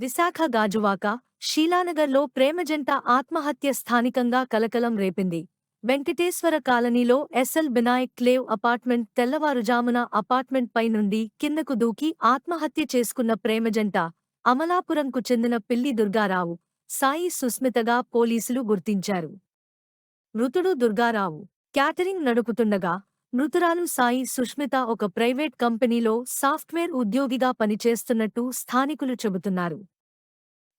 విశాఖ గాజువాక షీలానగర్లో ప్రేమజంట ఆత్మహత్య స్థానికంగా కలకలం రేపింది. వెంకటేశ్వర కాలనీలో ఎస్ఎల్ బినాయక్ క్లేవ్ అపార్ట్మెంట్ తెల్లవారుజామున అపార్ట్మెంట్ పై నుండి కిందకు దూకి ఆత్మహత్య చేసుకున్న ప్రేమజంట అమలాపురంకు చెందిన పిల్లి దుర్గారావు సాయి సుస్మితగా పోలీసులు గుర్తించారు. మృతుడు దుర్గారావు క్యాటరింగ్ నడుపుతుండగా మృతురాలు సాయి సుష్మిత ఒక ప్రైవేట్ కంపెనీలో సాఫ్ట్వేర్ ఉద్యోగిగా పనిచేస్తున్నట్టు స్థానికులు చెబుతున్నారు.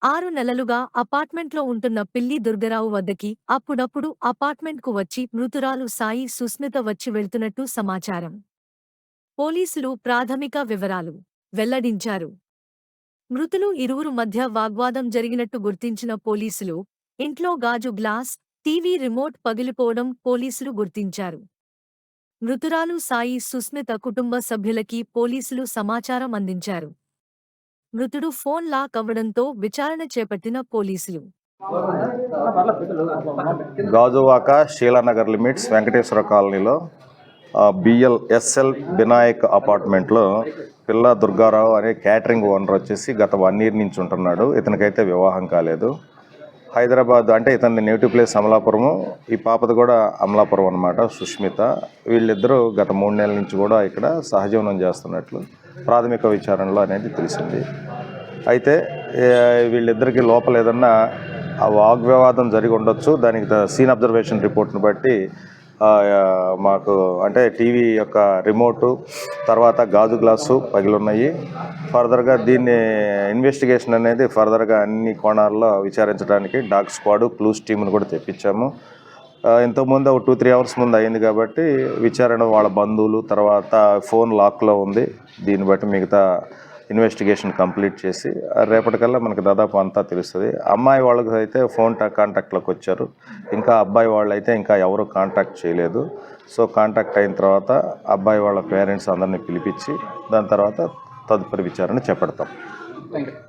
ఆరు నెలలుగా అపార్ట్మెంట్లో ఉంటున్న పిల్లి దుర్గరావు వద్దకి అప్పుడప్పుడు అపార్ట్మెంట్కు వచ్చి మృతురాలు సాయి సుస్మిత వచ్చి వెళ్తున్నట్టు సమాచారం. పోలీసులు ప్రాథమిక వివరాలు వెల్లడించారు. మృతులు ఇరువురు మధ్య వాగ్వాదం జరిగినట్టు గుర్తించిన పోలీసులు ఇంట్లో గాజు గ్లాస్ టీవీ రిమోట్ పగిలిపోవడం పోలీసులు గుర్తించారు. మృతురాలు సాయి సుస్మిత కుటుంబ సభ్యులకి పోలీసులు సమాచారం అందించారు. మృతుడు ఫోన్ లాక్ అవ్వడంతో విచారణ చేపట్టిన పోలీసులు. గాజువాక శీలానగర్ లిమిట్స్ వెంకటేశ్వర కాలనీలో బిఎల్ ఎస్ఎల్ వినాయక్ అపార్ట్మెంట్లో పిల్ల దుర్గారావు అనే క్యాటరింగ్ ఓనర్ వచ్చేసి గత వన్ ఇయర్ నుంచి ఉంటున్నాడు. ఇతనికైతే వివాహం కాలేదు. హైదరాబాద్ అంటే ఇతని నేటివ్ ప్లేస్ అమలాపురము. ఈ పాపది కూడా అమలాపురం అనమాట సుష్మిత. వీళ్ళిద్దరూ గత మూడు నెలల నుంచి కూడా ఇక్కడ సహజీవనం చేస్తున్నట్లు ప్రాథమిక విచారణలో అనేది తెలిసింది. అయితే వీళ్ళిద్దరికీ లోపల ఏదన్నా ఆ వాగ్వివాదం జరిగి ఉండొచ్చు దానికి సీన్ అబ్జర్వేషన్ రిపోర్ట్ను బట్టి మాకు అంటే టీవీ యొక్క రిమోటు తర్వాత గాజు గ్లాసు పగిలున్నాయి. ఫర్దర్గా దీన్ని ఇన్వెస్టిగేషన్ అనేది ఫర్దర్గా అన్ని కోణాల్లో విచారించడానికి డాగ్ స్క్వాడ్ క్లూస్ టీంను కూడా తెప్పించాము. ఇంతకుముందు ఒక టూ త్రీ అవర్స్ ముందు అయింది కాబట్టి విచారణ వాళ్ళ బంధువులు తర్వాత ఫోన్ లాక్లో ఉంది. దీన్ని బట్టి మిగతా ఇన్వెస్టిగేషన్ కంప్లీట్ చేసి రేపటికల్లా మనకి దాదాపు అంతా తెలుస్తుంది. అమ్మాయి వాళ్ళకి అయితే ఫోన్ కాంటాక్ట్లోకి వచ్చారు. ఇంకా అబ్బాయి వాళ్ళు అయితే ఇంకా ఎవరు కాంటాక్ట్ చేయలేదు. సో కాంటాక్ట్ అయిన తర్వాత అబ్బాయి వాళ్ళ పేరెంట్స్ అందరినీ పిలిపించి దాని తర్వాత తదుపరి విచారణ చేపడతాం. Thank you